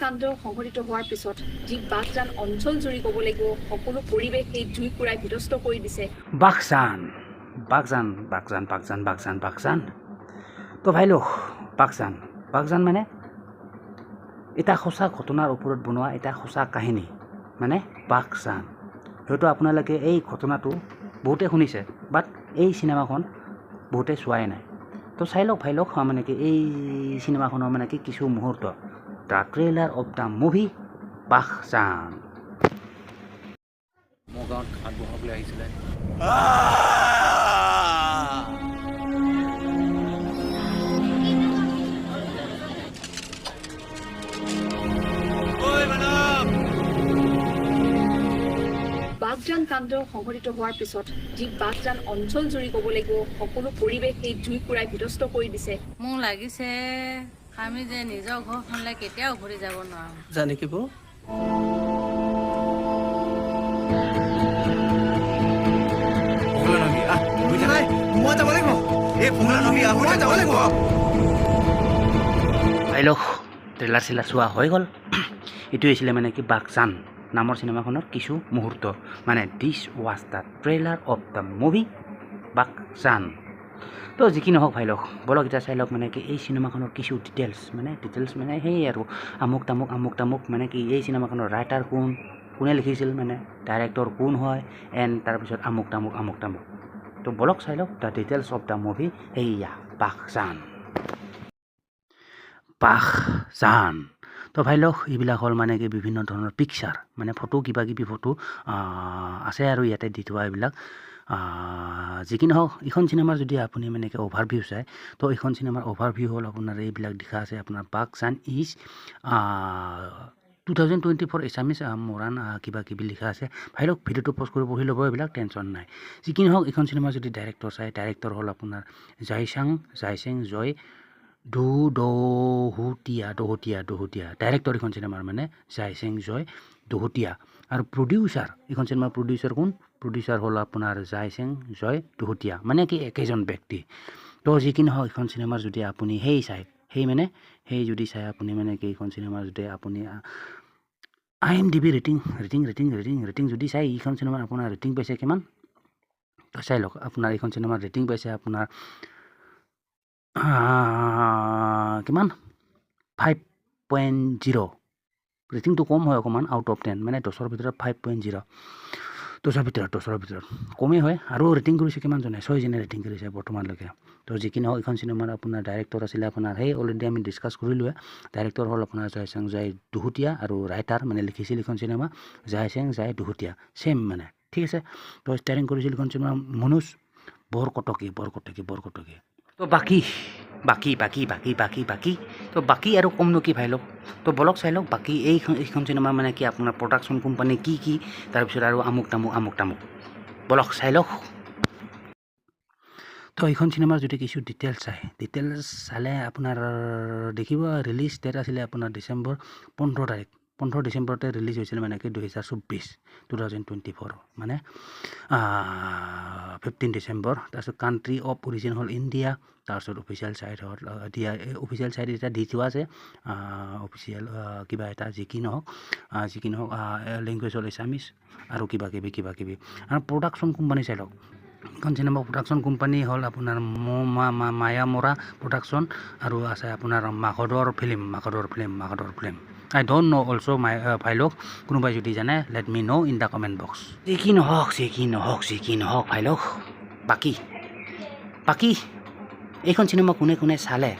কাণ্ড সংঘটিত হোৱাৰ পিছত যি বাগজান অঞ্চল জুৰি ক'ব লাগিব সকলো পৰিৱেশ সেই জুই কুৰাই বিধ্বস্ত কৰি দিছে। বাগজান বাগজান বাগজান বাগজান বাগজান বাগজান তো ভাই লোক বাগজান বাগজান মানে? এটা সঁচা ঘটনাৰ ওপৰত বনোৱা এটা সঁচা কাহিনী মানে বাগজান হয়তো আপোনালোকে এই ঘটনাটো বহুতে শুনিছে বাট এই চিনেমাখন বহুতে চোৱাই নাই। তো চাই লওক ভাই লওক মানে কি এই চিনেমাখনৰ মানে কি কিছু মুহূৰ্ত। বাগজান মোৰ গাঁৱত ঘাট বহাবলৈ আহিছিলে। বাগজান কাণ্ড সংঘটিত হোৱাৰ পিছত যি বাগজান অঞ্চল জুৰি ক'ব লাগিব সকলো পৰিৱেশ সেই জুই কুৰাই বিধ্বস্ত কৰি দিছে। মোক লাগিছে। আমি যে নিজৰ ঘৰখনলৈ কেতিয়াও উভতি যাব নোৱাৰোঁ। জানে কি বৌ? ভোগলা নবী আহ শুই থাক মই যাব লাগিব। এই ভোগলা নবী মই যাব লাগিব। হেল্ল' ট্ৰেইলাৰ চিলাৰ চোৱা হৈ গ'ল। এইটো হৈছিলে মানে কি বাগজান নামৰ চিনেমাখনৰ কিছু মুহূৰ্ত। মানে this was the trailer of the movie Bagjan তো যি কি নহওক ভাই লওক বলক এতিয়া চাই লওক মানে কি এই চিনেমাখনৰ কিছু ডিটেইলছ মানে ডিটেইলছ মানে সেই আৰু আমুক তামুক আমুক তামুক মানে কি এই চিনেমাখনৰ ৰাইটাৰ কোন কোনে লিখিছিল মানে ডাইৰেক্টৰ কোন হয় এণ্ড তাৰপিছত আমুক তামুক আমুক তামুক। তো বলক চাই লওক the details of the movie এইয়া বাগজান বাগজান তো ভাই লওক এইবিলাক হ'ল মানে কি বিভিন্ন ধৰণৰ পিকচাৰ মানে ফটো কিবা কিবি ফটো আছে আৰু ইয়াতে দি থোৱা এইবিলাক। যি কি নহওক এইখন চিনেমাৰ যদি আপুনি মানে কি অভাৰভিউ চায় তো এইখন চিনেমাৰ অভাৰভিউ হ'ল আপোনাৰ এইবিলাক দেখা আছে আপোনাৰ Bagjan is two thousand twenty four এছামিছ মৰাণ কিবা কিবি লিখা আছে। ভাই লওক ভিডিঅ'টো পষ্ট কৰি পঢ়ি ল'ব এইবিলাক টেনশ্যন নাই। যি কি নহওক এইখন চিনেমা যদি ডাইৰেক্টৰ চায় ডাইৰেক্টৰ হ'ল আপোনাৰ জয়চাং জয়চেং জয় দু দহুতীয়া দহতীয়া দহতীয়া ডাইৰেক্টৰ এইখন চিনেমাৰ মানে জয়চেং জয় দহতীয়া আৰু প্ৰডিউচাৰ এইখন চিনেমাৰ প্ৰডিউচাৰ কোন? প্ৰডিউচাৰ হ'ল আপোনাৰ জয়চেং জয় দহতীয়া মানে কি একেজন ব্যক্তি। তো যি কি নহওক এইখন চিনেমাৰ যদি আপুনি সেই চায় সেই মানে সেই যদি চাই আপুনি মানে কি এইখন চিনেমাৰ যদি আপুনি I M D B rating rating rating rating rating যদি চাই এইখন চিনেমাৰ আপোনাৰ ৰেটিং পাইছে কিমান? চাই লওক আপোনাৰ এইখন চিনেমাৰ ৰেটিং পাইছে আপোনাৰ কিমান? ফাইভ পইণ্ট জিৰ' ৰেটিংটো কম হয় অকণমান আউট অফ টেন মানে দহৰ ভিতৰত ফাইভ পইণ্ট জিৰ' দহৰ ভিতৰত দহৰ ভিতৰত কমেই হয়। আৰু ৰেটিং কৰিছে কিমানজনে? ছয়জনে ৰেটিং কৰিছে বৰ্তমানলৈকে। তো যি কি নহওক এইখন চিনেমাৰ আপোনাৰ ডাইৰেক্টৰ আছিলে আপোনাৰ সেই অলৰেডি আমি ডিছকাছ কৰিলোৱে। ডাইৰেক্টৰ হ'ল আপোনাৰ জয়চেং জয় দুহুতীয়া আৰু ৰাইটাৰ মানে লিখিছিল এইখন চিনেমা জয়চেং জয় দুহুতীয়া ছেইম মানে ঠিক আছে? তো ষ্টাৰিং কৰিছিল এইখন চিনেমা মনোজ বৰকটকী বৰকটকী বৰকটকী। তো বাকী বাকী বাকী বাকী বাকী বাকী তো বাকী আৰু কমনো কি ভাই লওক তো বলক চাই লওক বাকী এইখন এইখন চিনেমা মানে কি আপোনাৰ প্ৰডাকশ্যন কোম্পানী কি কি তাৰপিছত আৰু আমুক তামুক আমুক তামুক বলক চাই লওক তো এইখন চিনেমাৰ যদি কিছু ডিটেইলছ চাই ডিটেইলছ চালে আপোনাৰ দেখিব ৰিলিজ ডেট আছিলে আপোনাৰ ডিচেম্বৰ পোন্ধৰ তাৰিখ পোন্ধৰ ডিচেম্বৰতে ৰিলিজ হৈছিল মানে কি দুহেজাৰ চৌব্বিছ টু থাউজেণ্ড টুৱেণ্টি ফ'ৰ মানে ফিফটিন ডিচেম্বৰ। তাৰপিছত কাণ্ট্ৰি অফ অৰিজিন হ'ল ইণ্ডিয়া তাৰপিছত অফিচিয়েল ছাইড হ'ল দিয়া অফিচিয়েল ছাইড এতিয়া দি থোৱা আছে অফিচিয়েল কিবা এটা যি কি নহওক যি কি নহওক লেংগুৱেজ হ'ল এছামিছ আৰু কিবা কিবি কিবা কিবি। আৰু প্ৰডাকশ্যন কোম্পানী চাই লওক। এখন চিনেমা প্ৰডাকশ্যন কোম্পানী হ'ল আপোনাৰ ম- মা- মা- মায়া মৰা প্ৰডাকশ্যন আৰু আছে আপোনাৰ মাঘদৰ ফিল্ম মাঘদৰ film মাঘদৰ film I don't know' also' my ভাই লওক কোনোবাই যদি জানে let me know' in the comment box যি কি নহওক যি কি নহওক যি কি নহওক ভাই লওক বাকী বাকী, এইখন চিনেমা কোনে কোনে চালে?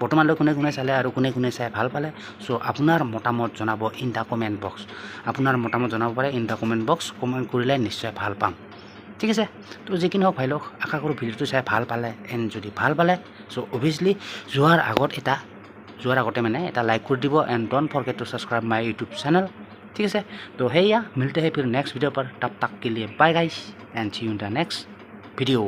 বৰ্তমানলৈ কোনে কোনে চালে আৰু কোনে কোনে চাই ভালো পালে? চ' আপোনাৰ মতামত জনাব ইন দ্য কমেণ্ট বক্স আপোনাৰ মতামত জনাব পাৰে in the comment box comment কৰিলে নিশ্চয় ভালো পাম। ঠিক আছে? তো যি কি নহওক ভাই লওক আশা কৰোঁ ভিডিঅ'টো চাই ভালো পালে। এণ্ড যদি ভালো পালে চ' অভিয়াছলি যোৱাৰ আগত এটা যোৱাৰ আগতে মানে এটা লাইক কৰি দিব and don't forget to subscribe my YouTube channel ঠিক আছে তো সেয়া মিলতে হে ফিৰ নেক্সট ভিডিঅ' पर तब तक के लिए bye guys and see you in the next video